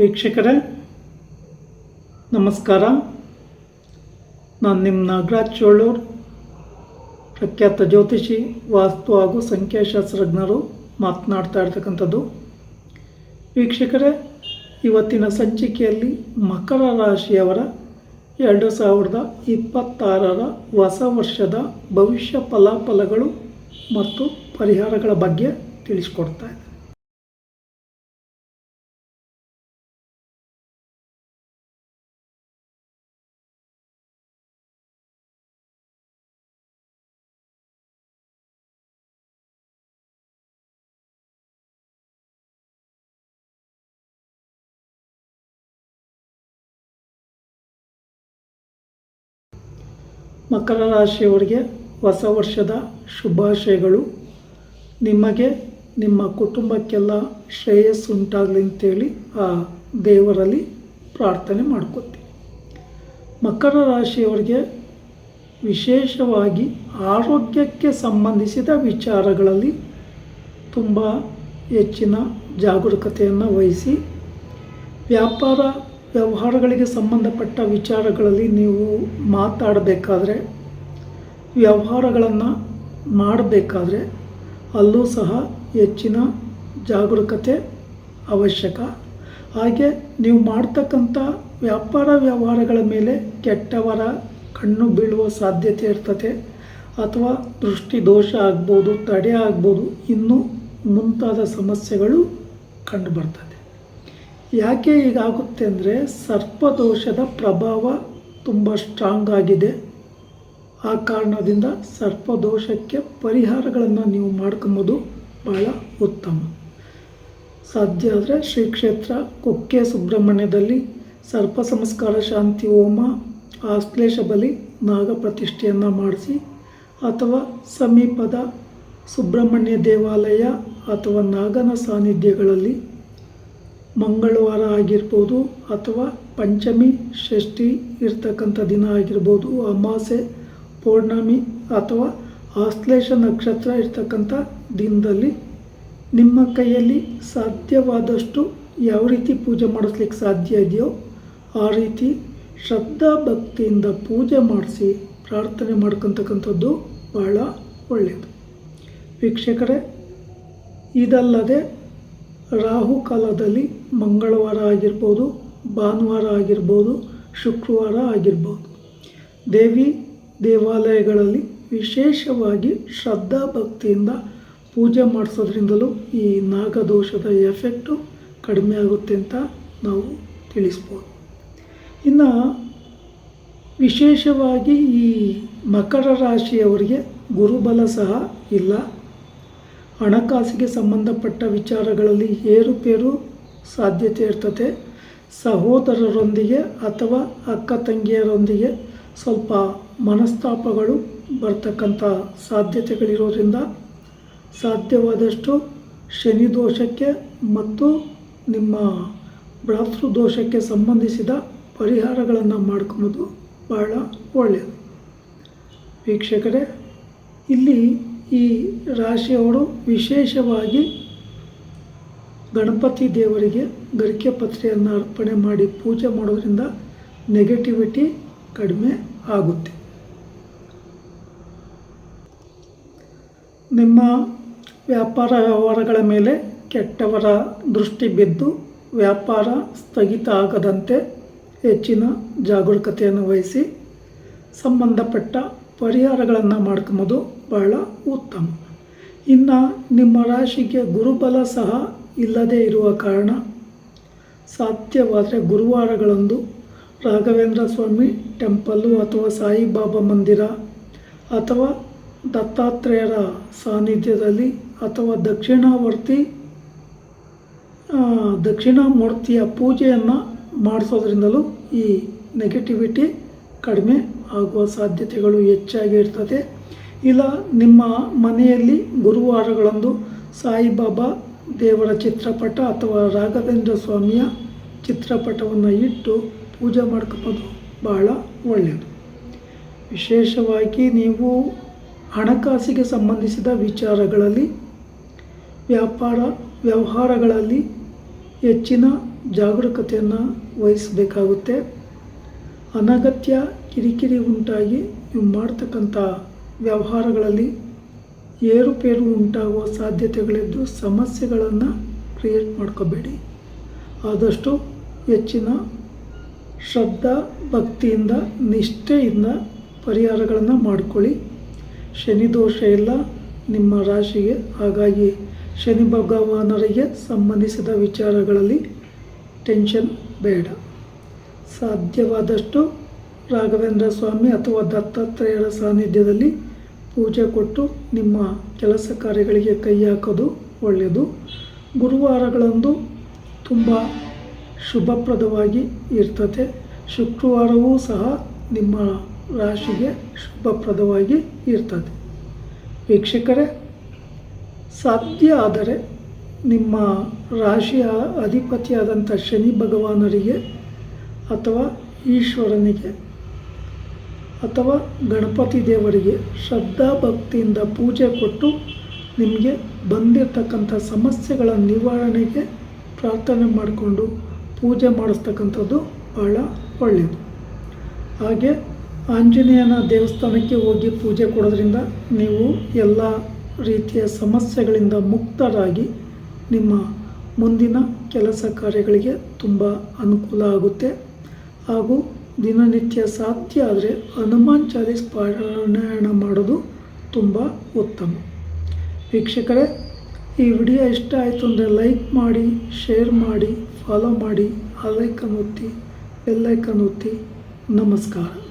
ವೀಕ್ಷಕರೇ, ನಮಸ್ಕಾರ. ನಾನು ನಿಮ್ಮ ನಾಗರಾಜ್ ಚೋಳೂರ್, ಪ್ರಖ್ಯಾತ ಜ್ಯೋತಿಷಿ, ವಾಸ್ತು ಹಾಗೂ ಸಂಖ್ಯಾಶಾಸ್ತ್ರಜ್ಞರು ಮಾತನಾಡ್ತಾ ಇರ್ತಕ್ಕಂಥದ್ದು. ವೀಕ್ಷಕರೇ, ಇವತ್ತಿನ ಸಂಚಿಕೆಯಲ್ಲಿ ಮಕರ ರಾಶಿಯವರ ಎರಡು ಸಾವಿರದ ಇಪ್ಪತ್ತಾರರ ಹೊಸ ವರ್ಷದ ಭವಿಷ್ಯ ಫಲಾಫಲಗಳು ಮತ್ತು ಪರಿಹಾರಗಳ ಬಗ್ಗೆ ತಿಳಿಸ್ಕೊಡ್ತಾ ಇದೆ ಮಕರ ರಾಶಿಯವರಿಗೆ ಹೊಸ ವರ್ಷದ ಶುಭಾಶಯಗಳು. ನಿಮಗೆ ನಿಮ್ಮ ಕುಟುಂಬಕ್ಕೆಲ್ಲ ಶ್ರೇಯಸ್ಸು ಉಂಟಾಗಲಿ ಅಂತೇಳಿ ಆ ದೇವರಲ್ಲಿ ಪ್ರಾರ್ಥನೆ ಮಾಡ್ಕೋತೀವಿ. ಮಕರ ರಾಶಿಯವರಿಗೆ ವಿಶೇಷವಾಗಿ ಆರೋಗ್ಯಕ್ಕೆ ಸಂಬಂಧಿಸಿದ ವಿಚಾರಗಳಲ್ಲಿ ತುಂಬ ಹೆಚ್ಚಿನ ಜಾಗರೂಕತೆಯನ್ನು ವಹಿಸಿ ವ್ಯಾಪಾರ ವ್ಯವಹಾರಗಳಿಗೆ ಸಂಬಂಧಪಟ್ಟ ವಿಚಾರಗಳಲ್ಲಿ ನೀವು ಮಾತಾಡಬೇಕಾದ್ರೆ, ವ್ಯವಹಾರಗಳನ್ನು ಮಾಡಬೇಕಾದ್ರೆ ಅಲ್ಲೂ ಸಹ ಹೆಚ್ಚಿನ ಜಾಗರೂಕತೆ ಅವಶ್ಯಕ. ಹಾಗೆ ನೀವು ಮಾಡ್ತಕ್ಕಂಥ ವ್ಯಾಪಾರ ವ್ಯವಹಾರಗಳ ಮೇಲೆ ಕೆಟ್ಟವರ ಕಣ್ಣು ಬೀಳುವ ಸಾಧ್ಯತೆ ಇರ್ತದೆ, ಅಥವಾ ದೃಷ್ಟಿ ದೋಷ ಆಗ್ಬೋದು, ತಡೆ ಆಗ್ಬೋದು, ಇನ್ನೂ ಮುಂತಾದ ಸಮಸ್ಯೆಗಳು ಕಂಡುಬರ್ತದೆ ಯಾಕೆ ಹೀಗಾಗುತ್ತೆ ಅಂದರೆ ಸರ್ಪದೋಷದ ಪ್ರಭಾವ ತುಂಬ ಸ್ಟ್ರಾಂಗ್ ಆಗಿದೆ. ಆ ಕಾರಣದಿಂದ ಸರ್ಪದೋಷಕ್ಕೆ ಪರಿಹಾರಗಳನ್ನು ನೀವು ಮಾಡ್ಕೊಂಬೋದು ಭಾಳ ಉತ್ತಮ. ಸಾಧ್ಯ ಆದರೆ ಶ್ರೀ ಕ್ಷೇತ್ರ ಕುಕ್ಕೆ ಸುಬ್ರಹ್ಮಣ್ಯದಲ್ಲಿ ಸರ್ಪ ಸಂಸ್ಕಾರ ಶಾಂತಿ ಹೋಮ ಆಶ್ಲೇಷ ಬಲಿ ನಾಗ ಪ್ರತಿಷ್ಠೆಯನ್ನು ಮಾಡಿಸಿ ಅಥವಾ ಸಮೀಪದ ಸುಬ್ರಹ್ಮಣ್ಯ ದೇವಾಲಯ ಅಥವಾ ನಾಗನ ಸಾನ್ನಿಧ್ಯಗಳಲ್ಲಿ ಮಂಗಳವಾರ ಆಗಿರ್ಬೋದು ಅಥವಾ ಪಂಚಮಿ, ಷಷ್ಠಿ ಇರ್ತಕ್ಕಂಥ ದಿನ ಆಗಿರ್ಬೋದು, ಅಮಾಸೆ, ಪೌರ್ಣಮಿ ಅಥವಾ ಆಶ್ಲೇಷ ನಕ್ಷತ್ರ ಇರ್ತಕ್ಕಂಥ ದಿನದಲ್ಲಿ ನಿಮ್ಮ ಕೈಯಲ್ಲಿ ಸಾಧ್ಯವಾದಷ್ಟು ಯಾವ ರೀತಿ ಪೂಜೆ ಮಾಡಿಸ್ಲಿಕ್ಕೆ ಸಾಧ್ಯ ಇದೆಯೋ ಆ ರೀತಿ ಶ್ರದ್ಧಾ ಭಕ್ತಿಯಿಂದ ಪೂಜೆ ಮಾಡಿಸಿ ಪ್ರಾರ್ಥನೆ ಮಾಡ್ಕೊತಕ್ಕಂಥದ್ದು ಬಹಳ ಒಳ್ಳೆಯದು. ವೀಕ್ಷಕರೇ, ಇದಲ್ಲದೆ ರಾಹು ಕಾಲದಲ್ಲಿ ಮಂಗಳವಾರ ಆಗಿರ್ಬೋದು, ಭಾನುವಾರ ಆಗಿರ್ಬೋದು, ಶುಕ್ರವಾರ ಆಗಿರ್ಬೋದು. ದೇವಿ ದೇವಾಲಯಗಳಲ್ಲಿ ವಿಶೇಷವಾಗಿ ಶ್ರದ್ಧಾ ಭಕ್ತಿಯಿಂದ ಪೂಜೆ ಮಾಡಿಸೋದ್ರಿಂದಲೂ ಈ ನಾಗದೋಷದ ಎಫೆಕ್ಟು ಕಡಿಮೆ ಆಗುತ್ತೆ ಅಂತ ನಾವು ತಿಳಿಸ್ಬೋದು. ಇನ್ನು ವಿಶೇಷವಾಗಿ ಈ ಮಕರ ರಾಶಿಯವರಿಗೆ ಗುರುಬಲ ಸಹ ಇಲ್ಲ. ಹಣಕಾಸಿಗೆ ಸಂಬಂಧಪಟ್ಟ ವಿಚಾರಗಳಲ್ಲಿ ಏರುಪೇರು ಸಾಧ್ಯತೆ ಇರ್ತದೆ. ಸಹೋದರರೊಂದಿಗೆ ಅಥವಾ ಅಕ್ಕ ತಂಗಿಯರೊಂದಿಗೆ ಸ್ವಲ್ಪ ಮನಸ್ತಾಪಗಳು ಬರ್ತಕ್ಕಂಥ ಸಾಧ್ಯತೆಗಳಿರೋದ್ರಿಂದ ಸಾಧ್ಯವಾದಷ್ಟು ಶನಿ ದೋಷಕ್ಕೆ ಮತ್ತು ನಿಮ್ಮ ಭ್ರಾತೃ ದೋಷಕ್ಕೆ ಸಂಬಂಧಿಸಿದ ಪರಿಹಾರಗಳನ್ನು ಮಾಡ್ಕೊಳ್ಳೋದು ಬಹಳ ಒಳ್ಳೆಯದು. ವೀಕ್ಷಕರೇ, ಇಲ್ಲಿ ಈ ರಾಶಿಯವರು ವಿಶೇಷವಾಗಿ ಗಣಪತಿ ದೇವರಿಗೆ ಗರಿಕೆ ಪತ್ರೆಯನ್ನು ಅರ್ಪಣೆ ಮಾಡಿ ಪೂಜೆ ಮಾಡೋದ್ರಿಂದ ನೆಗೆಟಿವಿಟಿ ಕಡಿಮೆ ಆಗುತ್ತೆ. ನಿಮ್ಮ ವ್ಯಾಪಾರ ವ್ಯವಹಾರಗಳ ಮೇಲೆ ಕೆಟ್ಟವರ ದೃಷ್ಟಿ ಬಿದ್ದು ವ್ಯಾಪಾರ ಸ್ಥಗಿತ ಆಗದಂತೆ ಹೆಚ್ಚಿನ ಜಾಗರೂಕತೆಯನ್ನು ವಹಿಸಿ ಸಂಬಂಧಪಟ್ಟ ಪರಿಹಾರಗಳನ್ನು ಮಾಡ್ಕೊಂಬೋದು ಬಹಳ ಉತ್ತಮ. ಇನ್ನು ನಿಮ್ಮ ರಾಶಿಗೆ ಗುರುಬಲ ಸಹ ಇಲ್ಲದೇ ಇರುವ ಕಾರಣ ಸಾಧ್ಯವಾದರೆ ಗುರುವಾರಗಳಂದು ರಾಘವೇಂದ್ರ ಸ್ವಾಮಿ ಟೆಂಪಲ್ಲು ಅಥವಾ ಸಾಯಿಬಾಬಾ ಮಂದಿರ ಅಥವಾ ದತ್ತಾತ್ರೇಯರ ಸಾನ್ನಿಧ್ಯದಲ್ಲಿ ಅಥವಾ ದಕ್ಷಿಣಾವರ್ತಿ ದಕ್ಷಿಣಾಮೂರ್ತಿಯ ಪೂಜೆಯನ್ನು ಮಾಡಿಸೋದ್ರಿಂದಲೂ ಈ ನೆಗೆಟಿವಿಟಿ ಕಡಿಮೆ ಆಗುವ ಸಾಧ್ಯತೆಗಳು ಹೆಚ್ಚಾಗಿ ಇರ್ತದೆ. ಇಲ್ಲ, ನಿಮ್ಮ ಮನೆಯಲ್ಲಿ ಗುರುವಾರಗಳಂದು ಸಾಯಿಬಾಬಾ ದೇವರ ಚಿತ್ರಪಟ ಅಥವಾ ರಾಘವೇಂದ್ರ ಸ್ವಾಮಿಯ ಚಿತ್ರಪಟವನ್ನು ಇಟ್ಟು ಪೂಜೆ ಮಾಡ್ಕೋಬೋದು ಬಹಳ ಒಳ್ಳೆಯದು. ವಿಶೇಷವಾಗಿ ನೀವು ಹಣಕಾಸಿಗೆ ಸಂಬಂಧಿಸಿದ ವಿಚಾರಗಳಲ್ಲಿ, ವ್ಯಾಪಾರ, ವ್ಯವಹಾರಗಳಲ್ಲಿ ಹೆಚ್ಚಿನ ಜಾಗರೂಕತೆಯನ್ನು ವಹಿಸಬೇಕಾಗುತ್ತೆ. ಅನಗತ್ಯ ಕಿರಿಕಿರಿ ಉಂಟಾಗಿ ನೀವು ಮಾಡ್ತಕ್ಕಂಥ ವ್ಯವಹಾರಗಳಲ್ಲಿ ಏರುಪೇರು ಉಂಟಾಗುವ ಸಾಧ್ಯತೆಗಳಿದ್ದು ಸಮಸ್ಯೆಗಳನ್ನು ಕ್ರಿಯೇಟ್ ಮಾಡ್ಕೋಬೇಡಿ. ಆದಷ್ಟು ಹೆಚ್ಚಿನ ಶ್ರದ್ಧಾ ಭಕ್ತಿಯಿಂದ, ನಿಷ್ಠೆಯಿಂದ ಪರಿಹಾರಗಳನ್ನು ಮಾಡಿಕೊಳ್ಳಿ. ಶನಿ ದೋಷ ಇಲ್ಲ, ನಿಮ್ಮ ರಾಶಿಗೆ ಹಾಗಾಗಿ ಶನಿ ಭಗವಾನರಿಗೆ ಸಂಬಂಧಿಸಿದ ವಿಚಾರಗಳಲ್ಲಿ ಟೆನ್ಷನ್ ಬೇಡ. ಸಾಧ್ಯವಾದಷ್ಟು ರಾಘವೇಂದ್ರ ಸ್ವಾಮಿ ಅಥವಾ ದತ್ತಾತ್ರೇಯರ ಸಾನ್ನಿಧ್ಯದಲ್ಲಿ ಪೂಜೆ ಕೊಟ್ಟು ನಿಮ್ಮ ಕೆಲಸ ಕಾರ್ಯಗಳಿಗೆ ಕೈ ಹಾಕೋದು ಒಳ್ಳೆಯದು. ಗುರುವಾರಗಳಂದು ತುಂಬ ಶುಭಪ್ರದವಾಗಿ ಇರ್ತದೆ. ಶುಕ್ರವಾರವೂ ಸಹ ನಿಮ್ಮ ರಾಶಿಗೆ ಶುಭಪ್ರದವಾಗಿ ಇರ್ತದೆ. ವೀಕ್ಷಕರೇ, ಸಾಧ್ಯ ಆದರೆ ನಿಮ್ಮ ರಾಶಿಯ ಅಧಿಪತಿಯಾದಂಥ ಶನಿ ಭಗವಾನರಿಗೆ ಅಥವಾ ಈಶ್ವರನಿಗೆ ಅಥವಾ ಗಣಪತಿ ದೇವರಿಗೆ ಶ್ರದ್ಧಾ ಭಕ್ತಿಯಿಂದ ಪೂಜೆ ಕೊಟ್ಟು ನಿಮಗೆ ಬಂದಿರತಕ್ಕಂಥ ಸಮಸ್ಯೆಗಳ ನಿವಾರಣೆಗೆ ಪ್ರಾರ್ಥನೆ ಮಾಡಿಕೊಂಡು ಪೂಜೆ ಮಾಡಿಸ್ತಕ್ಕಂಥದ್ದು ಭಾಳ ಒಳ್ಳೆಯದು. ಹಾಗೆ ಆಂಜನೇಯನ ದೇವಸ್ಥಾನಕ್ಕೆ ಹೋಗಿ ಪೂಜೆ ಕೊಡೋದ್ರಿಂದ ನೀವು ಎಲ್ಲ ರೀತಿಯ ಸಮಸ್ಯೆಗಳಿಂದ ಮುಕ್ತರಾಗಿ ನಿಮ್ಮ ಮುಂದಿನ ಕೆಲಸ ಕಾರ್ಯಗಳಿಗೆ ತುಂಬ ಅನುಕೂಲ ಆಗುತ್ತೆ. ಹಾಗೂ ದಿನನಿತ್ಯ ಸಾಧ್ಯ ಆದರೆ ಹನುಮಾನ್ ಚಾಲೀಸ್ ಪಾರಾಯಣ ಮಾಡೋದು ತುಂಬ ಉತ್ತಮ. ವೀಕ್ಷಕರೇ, ಈ ವಿಡಿಯೋ ಇಷ್ಟ ಆಯಿತು ಅಂದರೆ ಲೈಕ್ ಮಾಡಿ, ಶೇರ್ ಮಾಡಿ, ಫಾಲೋ ಮಾಡಿ, ಆ ಒತ್ತಿ ಬೆಲ್ಲೈಕನ್ ಒತ್ತಿ. ನಮಸ್ಕಾರ.